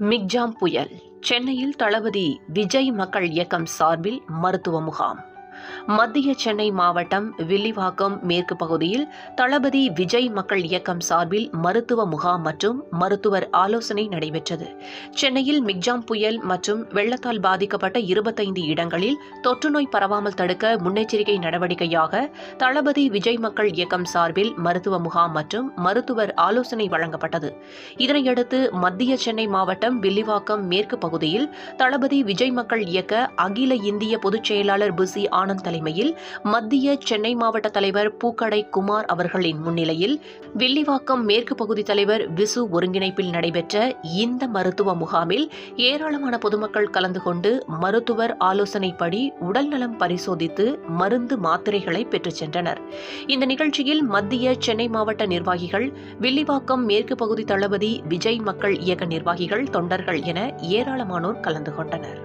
Michaung புயல் சென்னையில் தளபதி விஜய் மக்கள் இயக்கம் சார்பில் மருத்துவ முகாம். மத்திய சென்னை மாவட்டம் வில்லிவாக்கம் மேற்கு பகுதியில் தளபதி விஜய் மக்கள் இயக்கம் சார்பில் மருத்துவ முகாம் மற்றும் மருத்துவர் ஆலோசனை நடைபெற்றது. சென்னையில் மிக்ஜாம் புயல் மற்றும் வெள்ளத்தால் பாதிக்கப்பட்ட இருபத்தைந்து இடங்களில் தொற்றுநோய் பரவாமல் தடுக்க முன்னெச்சரிக்கை நடவடிக்கையாக தளபதி விஜய் மக்கள் இயக்கம் சார்பில் மருத்துவ முகாம் மற்றும் மருத்துவர் ஆலோசனை வழங்கப்பட்டது. இதனையடுத்து மத்திய சென்னை மாவட்டம் வில்லிவாக்கம் மேற்கு பகுதியில் தளபதி விஜய் மக்கள் இயக்க அகில இந்திய பொதுச் செயலாளர் புசி ஆனந்த் தலைமையில் மத்திய சென்னை மாவட்ட தலைவர் பூக்கடை குமார் அவர்களின் முன்னிலையில் வில்லிவாக்கம் மேற்கு பகுதி தலைவர் விசு ஒருங்கிணைப்பில் நடைபெற்ற இந்த மருத்துவ முகாமில் ஏராளமான பொதுமக்கள் கலந்து கொண்டு மருத்துவர் ஆலோசனைப்படி உடல்நலம் பரிசோதித்து மருந்து மாத்திரைகளை பெற்றுச் சென்றனர். இந்த நிகழ்ச்சியில் மத்திய சென்னை மாவட்ட நிர்வாகிகள் வில்லிவாக்கம் மேற்கு பகுதி தளபதி விஜய் மக்கள் இயக்க நிர்வாகிகள் தொண்டர்கள் என ஏராளமானோர் கலந்து கொண்டனர்.